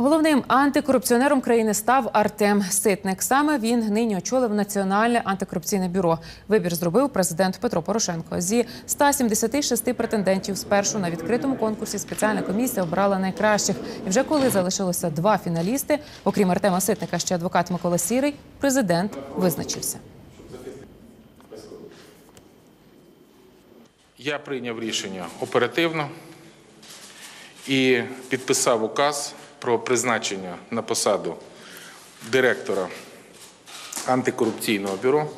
Головним антикорупціонером країни став Артем Ситник. Саме він нині очолив Національне антикорупційне бюро. Вибір зробив президент Петро Порошенко. Зі 176 претендентів спершу на відкритому конкурсі спеціальна комісія обрала найкращих. І вже коли залишилося два фіналісти, окрім Артема Ситника, ще адвокат Микола Сірий, президент визначився. Я прийняв рішення оперативно і підписав указ про призначення на посаду директора антикорупційного бюро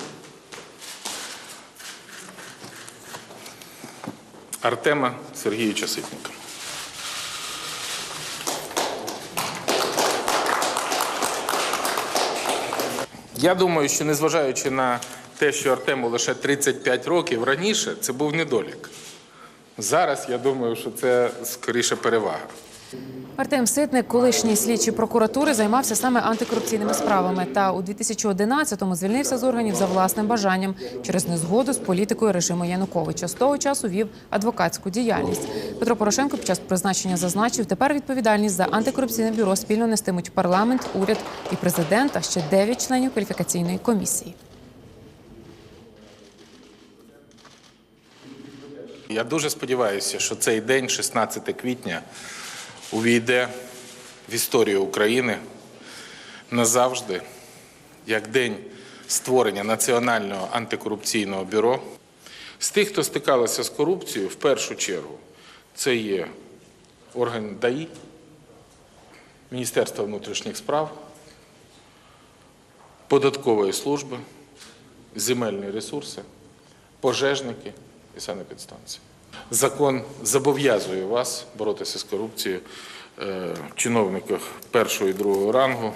Артема Сергійовича Ситника. Я думаю, що незважаючи на те, що Артему лише 35 років раніше, це був недолік. Зараз я думаю, що це скоріше перевага. Артем Ситник, колишній слідчий прокуратури, займався саме антикорупційними справами. Та у 2011-му звільнився з органів за власним бажанням через незгоду з політикою режиму Януковича. З того часу вів адвокатську діяльність. Петро Порошенко під час призначення зазначив, тепер відповідальність за антикорупційне бюро спільно нестимуть парламент, уряд і президент, а ще 9 членів кваліфікаційної комісії. Я дуже сподіваюся, що цей день, 16 квітня, увійде в історію України назавжди як день створення Національного антикорупційного бюро. З тих, хто стикалися з корупцією, в першу чергу, це є орган ДАІ, Міністерство внутрішніх справ, податкової служби, земельні ресурси, пожежники і санепідстанції. Закон зобов'язує вас боротися з корупцією е, в чиновниках першого і другого рангу